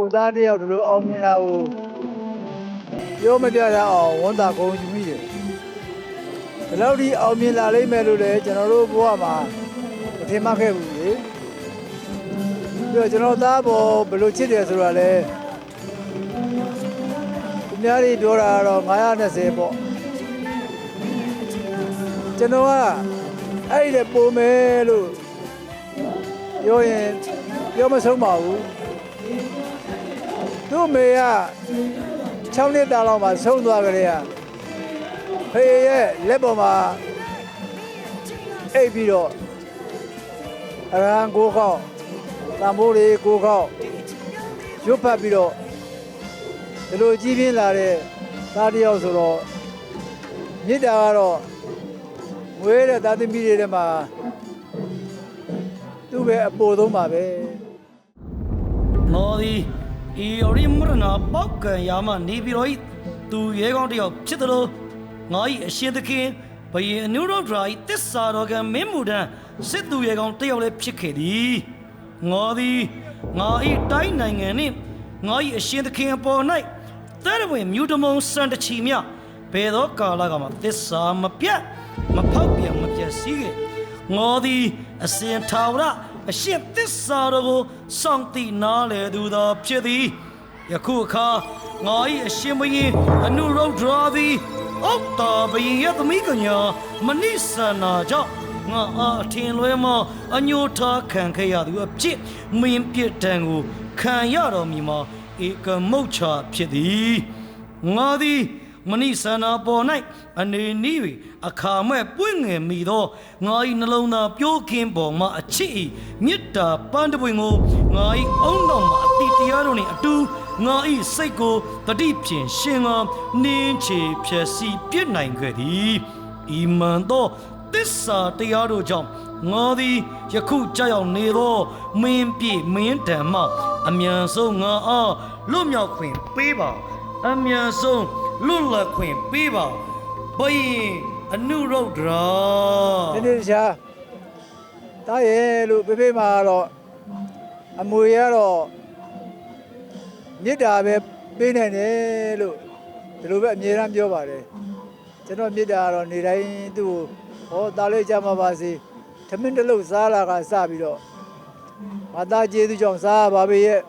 ကိုသားတယောက်ဒီလိုအောင်မြင်တာကိုပြောမပြရအောင်ဝန်တာကုန်ယူမိတယ်ဒီလောက်ဒီအောင်မြင်လာလိမ့်မယ်လို့လည်းကျွန်တော်တို့ဘဝမှာမထင်မှတ်ခဲ့ဘူးလေပြီးတော့ကျွန်တော်သားပေါ်ဘယ်လိုချစ်တယ်ဆိုတာလဲသူများတွေပြောတာကတော့920ပေါ့ကျွန်တော်ကအဲ့ဒီလေပုံမယ်လို့ပြောရင်ပြောမဆုံးပါဘူး သူ့အမေက6နှစ်တာလောက်မှဆုံးသွားကြတဲ့ဖေရဲ့လက်ပေါ်မှာအိပ်ပြီးတော့အရန်ကိုခေါက်တံမိုးတွေကိုခေါက်ရွတ်ဖတ်ပြီးတော့ဒီလိုကြီးပြင်းလာတဲ့သားတစ်ယောက်ဆိုတော့မြစ်တာကတော့ငွေတဲ့သားသမီးတွေထဲမှာသူ့ပဲအပိုဆုံးပါပဲမော်ဒီ ဤယောရီမရနာပောက်ကံယာမနေပြီးတော့ဤသူရဲကောင်းတစ်ယောက်ဖြစ်တယ်လို့ငါဤအရှင်သခင်ဘယင်အနုရောဒရာဤတစ္ဆာတော်ကမင်းမူတန်းစစ်သူရဲကောင်းတစ်ယောက်လည်းဖြစ်ခဲ့သည်ငါသည်ငါဤတိုင်းနိုင်ငံနှင့်ငါဤအရှင်သခင်အပေါ်၌သရဝင်မြူတမုံစံတချီမြဘယ်သောကာလကမှတစ္ဆာမပြတ်မဖောက်ပြန်မပြတ်စည်းခဲ့ငါသည်အစဉ်ထာဝရ အရှင်သစ္စာတော်ကိုစောင့်တည်နားလေသူသာဖြစ်သည်ယခုအခါငါ၏အရှင်ဘုရင်အနုရုဒ္ဓရာသည်အောက်တာဘုရင်ရဲ့သမီးကညာမနိဆန္နာကြောင့်ငါအားအထင်လွဲမှအညိုထားခံခဲ့ရသူအဖြစ်မင်းပြစ်ဒဏ်ကိုခံရတော်မူမှာဧကမုတ်ချဖြစ်သည်ငါသည် မဏိဆန္နာပေါ်၌အနေနီး၍အခါမဲ့ပွင့်ငယ်မိသောငါ၏နှလုံးသားပြိုးခင်းပေါ်မှအချစ်၏မေတ္တာပန်းတပွင့်ကိုငါ၏အုံတော်မှအတိတရားတို့နှင့်အတူငါ၏စိတ်ကိုတတိဖြင့်ရှင်ကနင်းချေဖြည့်စီပြစ်နိုင်ခဲ့သည်ဤမှန်သောတစ္ဆာတရားတို့ကြောင့်ငါသည်ယခုကြောက်ရောက်နေသောမင်းပြည့်မင်းတံမှအမြန်ဆုံးငါအားလွတ်မြောက်ခွင့်ပေးပါအမြန်ဆုံး လွတ်လပ်ခွင့်ပေးပါဘယင်အနုရုဒ္ဓရာဒီနေ့တခြားတားရဲ့လို့ဖေဖေမှာတော့အမွေရတော့မြစ်တာပဲပေးနိုင်တယ်လို့ဒီလိုပဲအမြဲတမ်းပြောပါတယ်ကျွန်တော်မြစ်တာကတော့နေတိုင်းသူ့ကိုဟောတားလေးကြမှာပါစေသမင်းတစ်လုံးစားလာကစပြီးတော့မသားကျေးဇူးကြောင့်စားရပါပဲရဲ့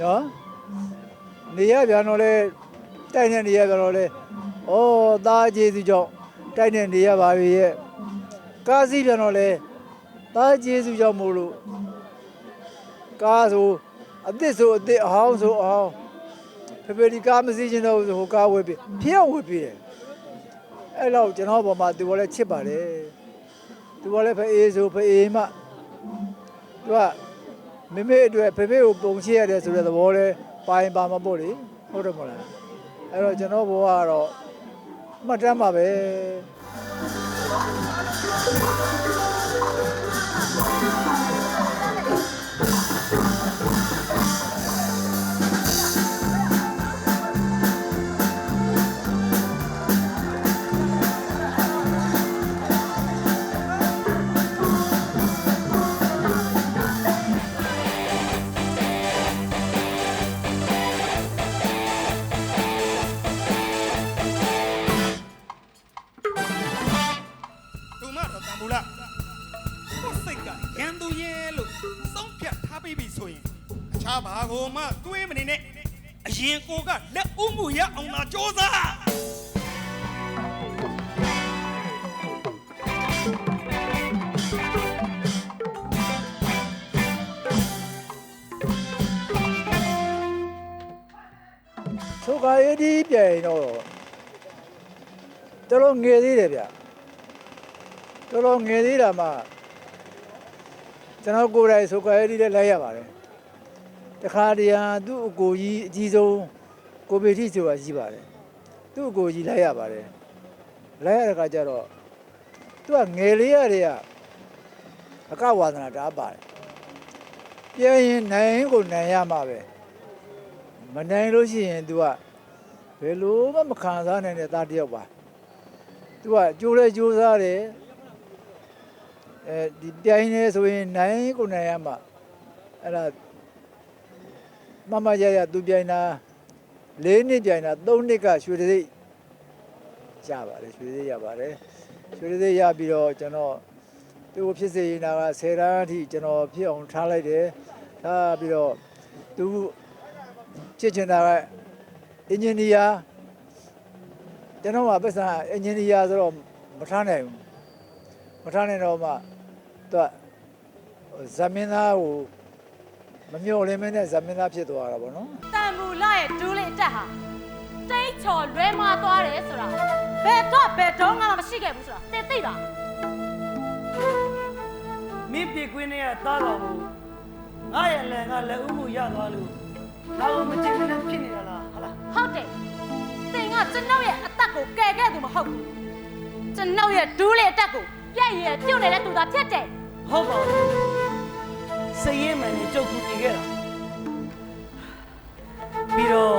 နော်နေရပြန်တော့လဲ တိုက်နေနေရပြန်တော့လဲဩသားကျေးဇူးကြောင့်တိုက်နေနေရပါပဲရဲ့ကားစီးပြန်တော့လဲသားကျေးဇူးကြောင့်မို့လို့ကားဆိုအစ်စ်ဆိုအစ်စ်အဟောင်းဆိုအဟောင်းဖေဖေဒီကားမစီးချင်တော့ဘူးဆိုဟိုကားဝယ်ပြီဖျက်ဝယ်ပြီတယ်အဲ့တော့ကျွန်တော်ပေါ်မှာသူကလည်းချစ်ပါတယ်သူကလည်းဖေအေးဆိုဖေအေးမှသူကမိမိအတွက်ဖေဖေကိုပုံချရတယ်ဆိုတဲ့သဘောလဲပါရင်ပါမှာပေါ့လေဟုတ်တယ်မဟုတ်လား အဲ့တော့ကျွန်တော်ဘဝကတော့မှတ်တမ်းပါပဲ ဘာကိုမှတွေးမနေနဲ့အရင်ကိုကလက်ဦးမှုရအောင်သာစ조사ဆိုကာရဒီပြန်ရင်တော့တော်တော်ငယ်သေးတယ်ဗျတော်တော်ငယ်သေးတာမှကျွန်တော်ကိုယ်တိုင်ဆိုကာရဒီလည်းလိုက်ရပါတယ် တခါတည်းဟာသူ့အကိုကြီးအကြီးဆုံးကိုပေတိဆိုတာရှိပါတယ်သူ့အကိုကြီးလိုက်ရပါတယ်လိုက်ရတဲ့ခါကျတော့သူကငယ်လေးရတဲ့ကအကဝါဒနာတားပါတယ်ပြန်ရင်နိုင်ကိုနိုင်ရမှာပဲမနိုင်လို့ရှိရင် तू ကဘယ်လိုမှမခံစားနိုင်တဲ့သားတစ်ယောက်ပါ तू ကကြိုးလဲကြိုးစားတယ်အဲဒီပြိုင်နေဆိုရင်နိုင်ကိုနိုင်ရမှာအဲ့ဒါ မမရရသူပြိုင်တာ၄နှစ်ပြိုင်တာ၃နှစ်ကရွှေတသိက်ရပါတယ်ရွှေတသိက်ရပါတယ်ရွှေတသိက်ရပြီးတော့ကျွန်တော်သူ့ကိုဖြစ်စေရင်တာက10တန်းအထိကျွန်တော်ဖြစ်အောင်ထားလိုက်တယ်ထားပြီးတော့သူဖြစ်ချင်တာကအင်ဂျင်နီယာကျွန်တော်ကပတ်စံအင်ဂျင်နီယာဆိုတော့မထားနိုင်ဘူးမထားနိုင်တော့မှသူကဇမင်းသားကို မမျော်လင့်မနဲ့ဇမင်းသားဖြစ်သွားတာပေါ့နော်တန်မူလာရဲ့ဒူးလေးအတက်ဟာတိတ်ချော်လွဲမသွားတယ်ဆိုတာဘယ်တော့ဘယ်တော့မှမရှိခဲ့ဘူးဆိုတာသိသိတာမင်းပြေကွင်းနဲ့တားတော်မူငါရဲ့လည်းငါလည်းဥမှုရသွားလို့ဒါကိုမကြည့်မနဲ့ဖြစ်နေတာလားဟာလားဟုတ်တယ်သင်ကကျွန်ုပ်ရဲ့အသက်ကိုကယ်ခဲ့သူမဟုတ်ဘူးကျွန်ုပ်ရဲ့ဒူးလေးအတက်ကိုပြည့်ရည်ပြုတ်နေတဲ့သူသာဖြစ်တယ်ဟုတ်ပါဘူး စည်ရင်မှန်နဲ့ကြုတ်ကူတည်ခဲ့တာပြီးတော့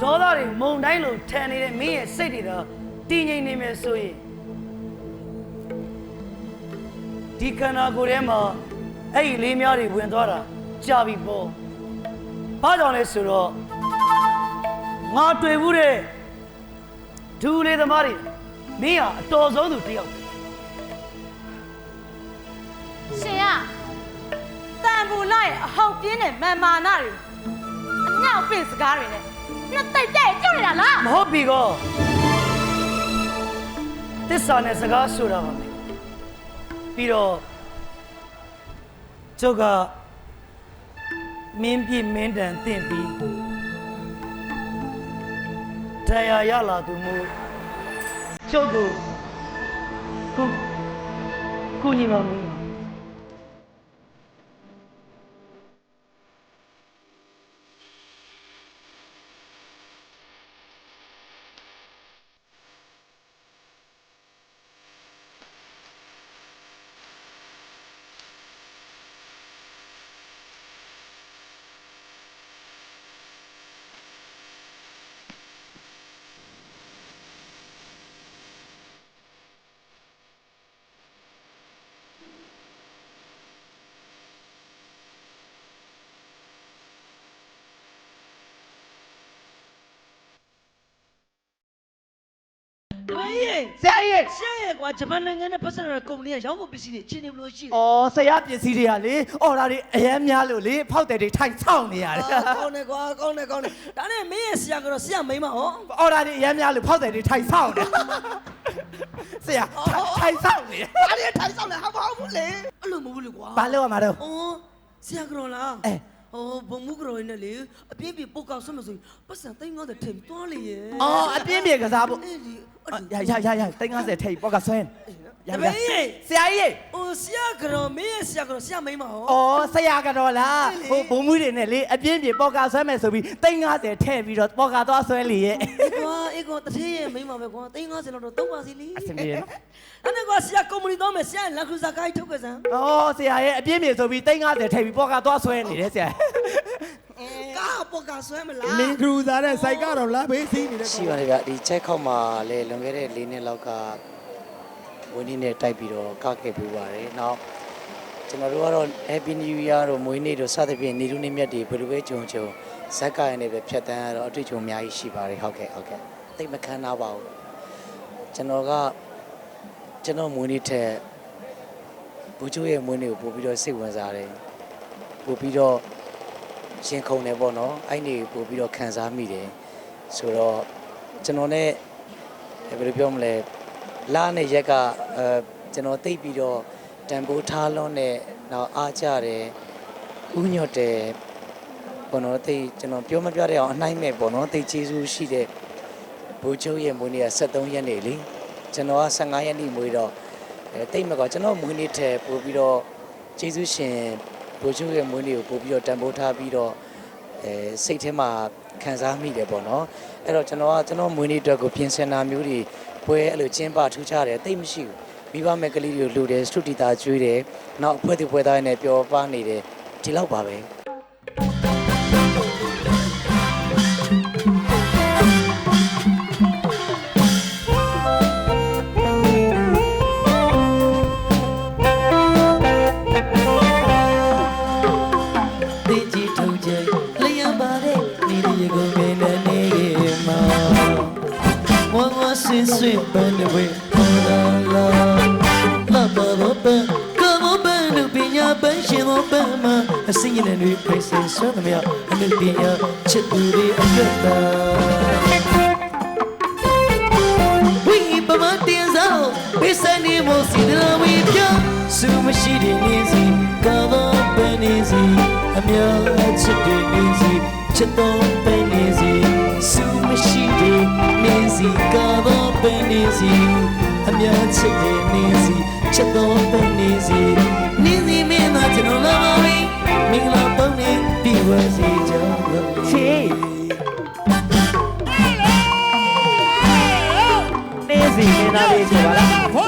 ဒေါသတွေမုံတိုင်းလိုထန်နေတဲ့မင်းရဲ့စိတ်တွေတော့တည်ငြိမ်နေမယ်ဆိုရင်ဒီခန္ဓာကိုယ်ထဲမှာအဲ့ဒီလေးများတွေဝင်သွားတာကြာပြီပေါ့ဘာကြောင့်လဲဆိုတော့ငါတွေ့ဘူးတဲ့ဒူလေးသမားတွေမင်းဟာအတော်ဆုံးသူတစ်ယောက်ရှင်က တန်မူလာရဲ့အဟောက်ပြင်းတဲ့မန်မာနာတွေအညောက်ပင့်စကားတွေနဲ့နှစ်သိပ်တဲ့ပြုတ်နေတာလားမဟုတ်ပြီကောတစ္ဆာနဲ့စကားဆိုတာပါမယ်ပြီးတော့ကျုပ်ကမင်းပြမင်းတန်တင့်ပြီးတရားရလာသူမို့ကျုပ်ကိုခုခုညီမမ ဆရာကြီးရှက်ရဲ့ကွာဂျပန်နိုင်ငံနဲ့ပတ်သက်တဲ့ကုမ္ပဏီကရောင်းဖို့ပစ္စည်းတွေချင်းနေဘလို့ရှိတယ်ဩဆရာပစ္စည်းတွေကလေအော်ဒါတွေအရင်များလို့လေဖောက်တယ်တွေထိုင်ဆောင်နေရတယ်အာကောင်းတယ်ကွာကောင်းတယ်ကောင်းတယ်ဒါနဲ့မင်းရဲ့ဆရာကတော့ဆရာမိန်းမဟောအော်ဒါတွေအရင်များလို့ဖောက်တယ်တွေထိုင်ဆောင်နေဆရာထိုင်ဆောင်နေဒါနဲ့ထိုင်ဆောင်တယ်ဟာမဟုတ်ဘူးလေအဲ့လိုမဟုတ်ဘူးလေကွာဘာလို့ရမှာတော့အော်ဆရာကတော့လားအဲဟိုဘုံမှုကတော့နေလေအပြင်းပြပုတ်ကောက်ဆွတ်မဆိုရင်ပတ်စံ350ထည့်ပြီးသွားလေရဲ့အော်အပြင်းပြေကစားဖို့ အဲ့ဒီအဲ့ဒီရရရရ350ထိပ်ပေါက်ကဆွဲရတပည့်ရေဆရာကြီးဟိုဆရာကတော့မင်းရဲ့ဆရာကတော့ဆရာမိန်းမဟောဩဆရာကတော့လားဟိုဘုံမှုတွေနဲ့လေအပြင်းပြေပေါက်ကဆွဲမယ်ဆိုပြီး350ထည့်ပြီးတော့ပေါက်ကသွားဆွဲလေရဲ့ကွာအေးကွာတထေးရဲ့မိန်းမပဲကွာ350လောက်တော့သုံးပါစီလीအဆင်ပြေနော်အဲ့ဒါကွာဆရာကုမ္ပဏီတော့မယ်ဆရာလက်ခူစာကိုင်းထုတ်ခဲ့စမ်းဩဆရာရဲ့အပြင်းပြေဆိုပြီး350ထိပ်ပြီးပေါက်ကသွားဆွဲနေတယ်ဆရာ ကားပေါ်ကဆွဲမလားလင်ခရူစာတဲ့စိုက်ကတော့လာဘေးစီးနေတဲ့ရှိပါတယ်ဗျဒီချက်ခောက်မှာလည်းလွန်ခဲ့တဲ့၄နှစ်လောက်ကဝင်းနေနဲ့တိုက်ပြီးတော့ကခဲ့ပြပါတယ်။နောက်ကျွန်တော်တို့ကတော့ Happy New Year တို့မွေးနေ့တို့စသဖြင့်နေလူနေမြတ်တွေဘယ်လိုပဲကြုံကြုံဇက်ကရနဲ့ပဲဖြတ်တန်းရတော့အတွေ့အကြုံအများကြီးရှိပါတယ်ဟုတ်ကဲ့ဟုတ်ကဲ့သိပ်မခံနာပါဘူးကျွန်တော်ကကျွန်တော်မွေးနေ့ထက်ဘူချိုရဲ့မွေးနေ့ကိုပို့ပြီးတော့စိတ်ဝင်စားတယ်ပို့ပြီးတော့ ရှင်ခုန်တယ်ပေါ့နော်အဲ့ဒီပို့ပြီးတော့ခံစားမိတယ်ဆိုတော့ကျွန်တော် ਨੇ ဘယ်လိုပြောမလဲလာနဲ့ရက်ကအဲကျွန်တော်တိတ်ပြီးတော့တန်ဖိုးထားလွန်းနဲ့နောက်အားကြတယ်ဥညွတ်တယ်ဘောနော်တိတ်ကျွန်တော်ပြောမပြတဲ့အောင်အနှိုင်းမဲ့ဘောနော်တိတ်ကျေးဇူးရှိတဲ့ဘူချိုးရဲ့မွေးနေ့က73ရက်နေ့လေကျွန်တော်က15ရက်နေ့မွေးတော့အဲတိတ်မကွာကျွန်တော်မွေးနေ့ထဲပို့ပြီးတော့ကျေးဇူးရှင် ဘူချိုးရဲ့မွေးနေ့ကိုပို့ပြီးတော့တန်ဖိုးထားပြီးတော့အဲစိတ်ထဲမှာခံစားမိတယ်ပေါ့နော်အဲ့တော့ကျွန်တော်ကကျွန်တော်မွေးနေ့အတွက်ကိုပြင်ဆင်တာမျိုးတွေပွဲအဲ့လိုကျင်းပထူးခြားတယ်တိတ်မရှိဘူးမိဘမဲ့ကလေးတွေကိုလှူတယ်စတုတီတာကျွေးတယ်နောက်အဖွဲ့သူပွဲသားတွေနဲ့ပျော်ပါနေတယ်ဒီလောက်ပါပဲတေးကြီး ဆွေဆွေပန်းတွေဝေပေါ်လာလာလာပါတော့ပန်းကောင်းပန်းလူပညာပန်းရှင်သောပန်းမှာအစင်းရည်တွေဖိတ်ဆွေဆွမ်းသမျှအမှုပညာချစ်သူတွေအကတာဝိပမတင်စားပိစနေမစီဒလာဝီပြစုမရှိတဲ့နေစီကောင်းပန်းနေစီ အမြတ်ချစ်တဲ့နေစီချစ်တော်ပန်းနေစီစုမရှိတဲ့နေစီကောင်းပန်းနေစီအမြတ်ချစ်တဲ့နေစီချစ်တော်ပန်းနေစီနေစီမင်းသားကျွန်တော်လာပါပြီမင်္ဂလာပေါင်းနေပြီးဝစီကြောင်းလို့ချေနေစီနေသားလေးဆိုပါလားဖို့ချင်လို့လာ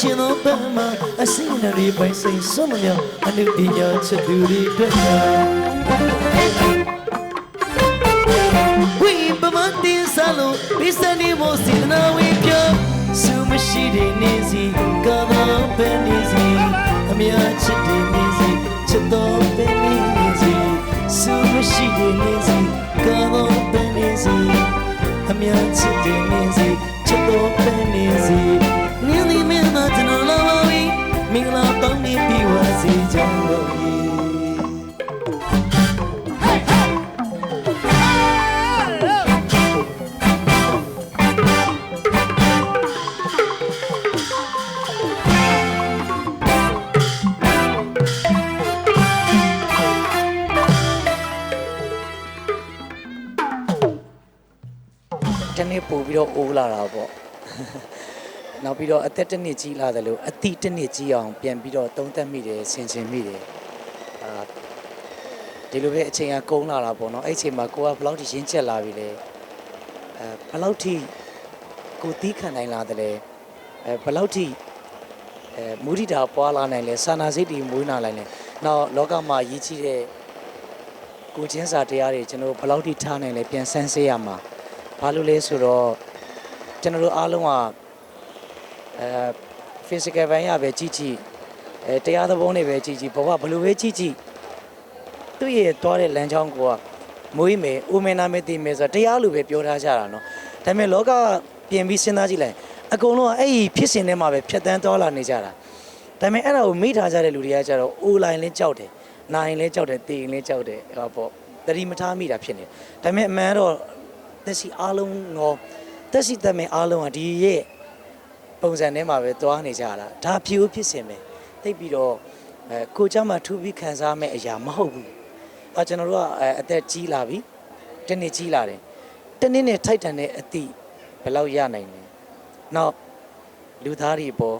ရှင်တော့ပန်းမှာအစင်းတွေပိုင်စိတ်ဆုံးမမြောက်အနုပညာချက်သူတွေတွေ့တာဝိပမတင်စားလို့ပိစနေမောစီနာဝေပြောစုမရှိတဲ့နေစီကောင်းပန်းနေစီအမြတ်ချစ်တဲ့နေစီချစ်တော်ပန်းနေစီစုမရှိတဲ့နေစီကောင်းပန်းနေစီအမြတ်ချစ်တဲ့နေစီချစ်တော်ပန်းနေစီနင်းဒီ မင်းမကျွန်တော်လာပါပြီမင်္ဂလာပေါင်းနေပြီးဝါစီကြောင်းလို့တနေ့ပို့ပြီးတော့အိုးလာတာပေါ့ နောက်ပြီးတော့အသက်တစ်နှစ်ကြီးလာတယ်လို့အတိတစ်နှစ်ကြီးအောင်ပြန်ပြီးတော့သုံးသပ်မိတယ်ဆင်ခြင်မိတယ်အာဒီလိုပဲအချိန်ကကုန်လာတာပေါ့နော်အဲ့အချိန်မှာကိုကဘယ်လောက်ထိရင်းချက်လာပြီလဲအဲဘယ်လောက်ထိကိုတီးခံနိုင်လာတယ်လဲအဲဘယ်လောက်ထိအဲမူရိတာပွားလာနိုင်လဲစာနာစိတ်တွေမွေးနာနိုင်လဲနောက်လောကမှာရည်ချီတဲ့ကိုချင်းစာတရားတွေကျွန်တော်တို့ဘယ်လောက်ထိထားနိုင်လဲပြန်ဆန်းစစ်ရမှာဘာလို့လဲဆိုတော့ကျွန်တော်တို့အားလုံးက အဲ physical ဘိုင်းရပဲကြီးကြီးအဲတရားသဘောနဲ့ပဲကြီးကြီးဘဝဘလို့ပဲကြီးကြီးသူ့ရဲ့သွားတဲ့လမ်းကြောင်းကိုကမွေးမယ်ဦးမင်းနာမသိမယ်ဆိုတရားလိုပဲပြောထားကြတာနော်ဒါပေမဲ့လောကပြင်ပြီးစဉ်းစားကြည့်လိုက်အကုန်လုံးကအဲ့ဒီဖြစ်စဉ်ထဲမှာပဲဖြတ်တန်းသွားလာနေကြတာဒါပေမဲ့အဲ့ဒါကိုမိထားကြတဲ့လူတွေကကြတော့အိုလိုက်လဲကြောက်တယ်နိုင်လဲကြောက်တယ်တေရင်လဲကြောက်တယ်ဟောပေါ့တတိမထားမိတာဖြစ်နေဒါပေမဲ့အမှန်တော့တက်စီအားလုံးတော့တက်စီတက်မယ်အားလုံးကဒီရဲ့ ပုံစံထဲမှာပဲသွားနေကြတာဒါဖြူဖြစ်စင်ပဲသိပြီးတော့အဲကိုကြမှာထူပြီးခံစားမဲ့အရာမဟုတ်ဘူးအဲကျွန်တော်တို့ကအသက်ကြီးလာပြီတနေ့ကြီးလာတယ်တနေ့နဲ့ထိုက်တန်တဲ့အသည့်ဘယ်လောက်ရနိုင်လဲနောက်လူသားတွေပေါ်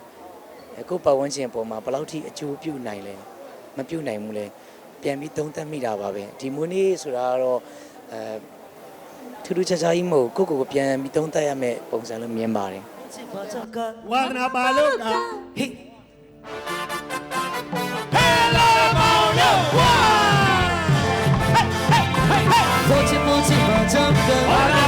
အခုပတ်ဝန်းကျင်ပေါ်မှာဘယ်လောက်ထိအကျိုးပြုနိုင်လဲမပြုနိုင်ဘူးလဲပြန်ပြီးသုံးသပ်မိတာပါပဲဒီမွေးနေ့ဆိုတာကတော့အဲထူးထူးခြားခြားကြီးမဟုတ်ကိုကိုကိုပြန်ပြီးသုံးသပ်ရမယ့်ပုံစံလို့မြင်ပါတယ် ချစ်ပါချက်ကဝါသနာပါလို့ကဟေးဟဲလာမောင်လို့ဝါဖိုချစ်ဖိုချစ်ပါချက်ကဝါသနာ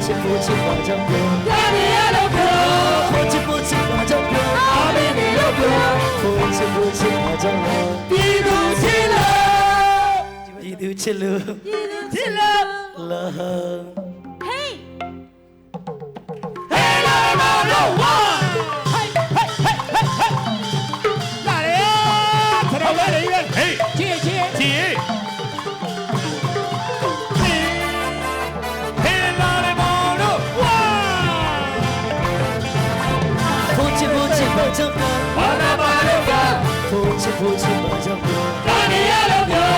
ပါလို့ကဖိုချစ်ဖိုချစ်ပါချက်ကဘာမရလို့ကဖိုချ ဖိုချစ်ဖိုချစ်ပါချက်ကဘာနေရလို့ပြော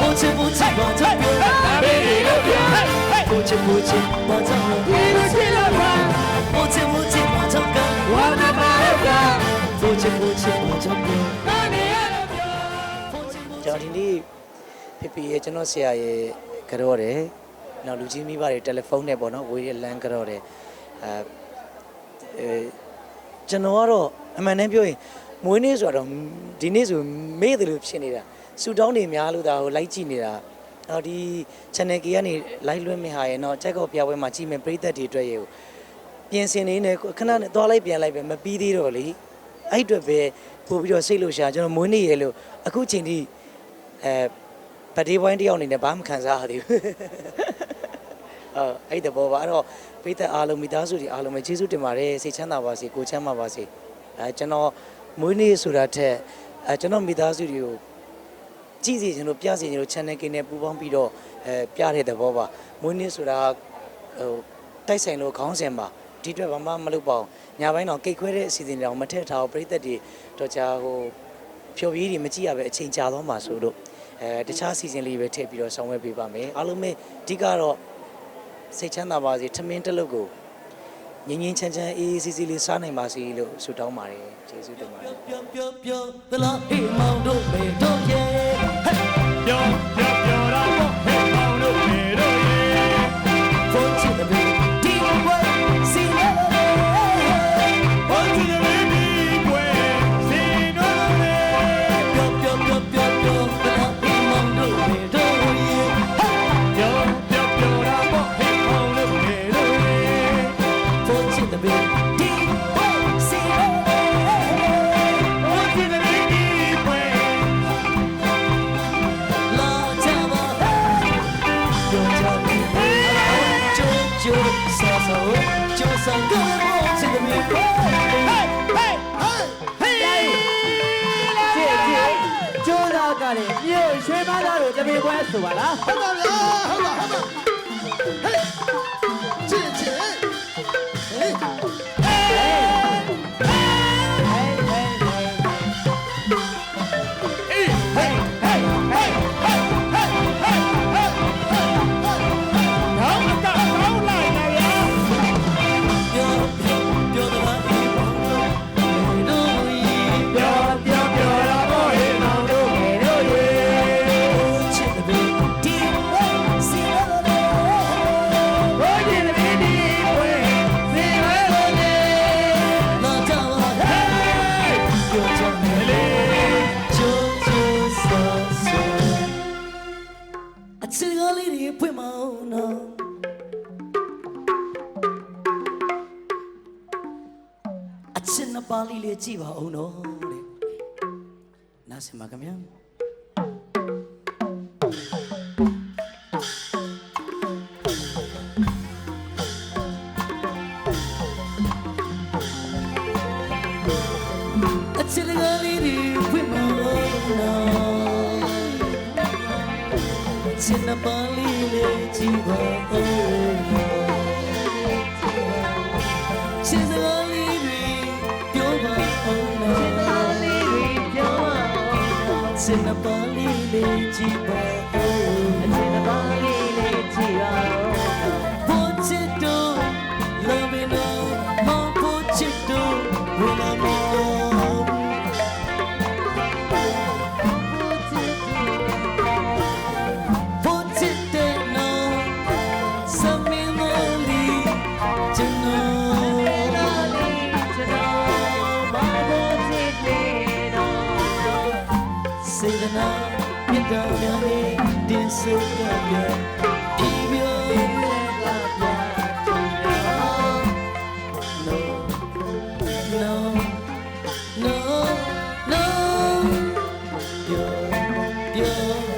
ဖိုချစ်ဖိုချစ်ပါချက်ကဘာမေးလို့ပြောဟဲ့ဟဲ့ဖိုချစ်ဖိုချစ်ပါချက်ကဒီလိုချစ်လို့ကဖိုချစ်ဖိုချစ်ပါချက်ကဘဖို့ချစ်ဖို့ချစ်ဖို့ချစ်ဖို့ကျွန်တော်ဒီနေ့ဖေဖေရဲ့ကျွန်တော်ဆရာရဲ့ကြောတယ်နောက်လူကြီးမိဘတွေတယ်လီဖုန်းနဲ့ပေါ့နော်ဝေးရလမ်းကြောတယ်အဲအဲကျွန်တော်ကတော့အမှန်တမ်းပြောရင် မွေးနေ့ဆိုတော့ဒီနေ့ဆိုမေ့တယ်လို့ဖြစ်နေတာဆူတောင်းနေများလို့ဒါဟိုလိုက်ကြည့်နေတာအော်ဒီ channel ကြီးကနေ live လွှင့်မိဟာရဲ့နော်ကြက်ကောက်ပြပွဲမှာကြည့်မယ်ပြိသက်တွေအတွက်ရေကိုပြင်ဆင်နေနေခဏနဲ့သွားလိုက်ပြန်လိုက်ပဲမပြီးသေးတော့လေအဲ့အတွက်ပဲပို့ပြီးတော့စိတ်လို့ရှာကျွန်တော်မွေးနေ့ရေလို့အခုချိန်ထိအဲဗတ်ဒီဝိုင်းတယောက်အနေနဲ့ဘာမှခံစားရသေးဘူးအဲအဲ့တဘောပါအဲ့တော့ပိသက်အားလုံးမိသားစုတွေအားလုံးပဲကျေးဇူးတင်ပါတယ်စိတ်ချမ်းသာပါစေကိုယ်ချမ်းသာပါစေအဲကျွန်တော် မွေးနေ့ဆိုတာထက်အဲကျွန်တော်မိသားစုတွေကိုကြည့်စီကျွန်တော်ပြစီကျွန်တော် channel ကိန်းနဲ့ပူးပေါင်းပြီးတော့အဲပြတဲ့သဘောပါမွေးနေ့ဆိုတာဟိုတိုက်ဆိုင်လို့ခေါင်းစဉ်ပါဒီအတွက်ဘာမှမလုပ်ပါဘူးညာဘက်တော့ကိတ်ခွဲတဲ့အစီအစဉ်တွေအောင်မထည့်ထားဘူးပြိသက်တွေတော့ကြာဟိုဖြော်ပြရေးတွေမကြည့်ရပဲအချိန်ကြာသွားမှာဆိုလို့အဲတခြားစီစဉ်လေးပဲထည့်ပြီးတော့ဆောင်ရွက်ပေးပါမယ်အားလုံးပဲအဓိကတော့စိတ်ချမ်းသာပါစေထမင်းတစ်လုပ်ကို ငင်းငင်းချမ်းချမ်းအေးအေးဆေးဆေးလေးစားနိုင်ပါစေလို့ဆုတောင်းပါတယ်ကျေးဇူးတင်ပါတယ်ပြောပြောပြောသလားဟေးမောင်တို့မေတို့ရဲ့ပြောပြောပြောတာပေါ့ Hey! ပါးလေးလေးကြည့်ပါအောင်နော်တဲ့နားစင်ပါခင်ဗျာအချစ်ကလေးတွေဖွင့်မအောင်နော်အချစ်နှစ်ပါးလေးလေးကြည့်ပါအောင် လီလေး No No No No ပြော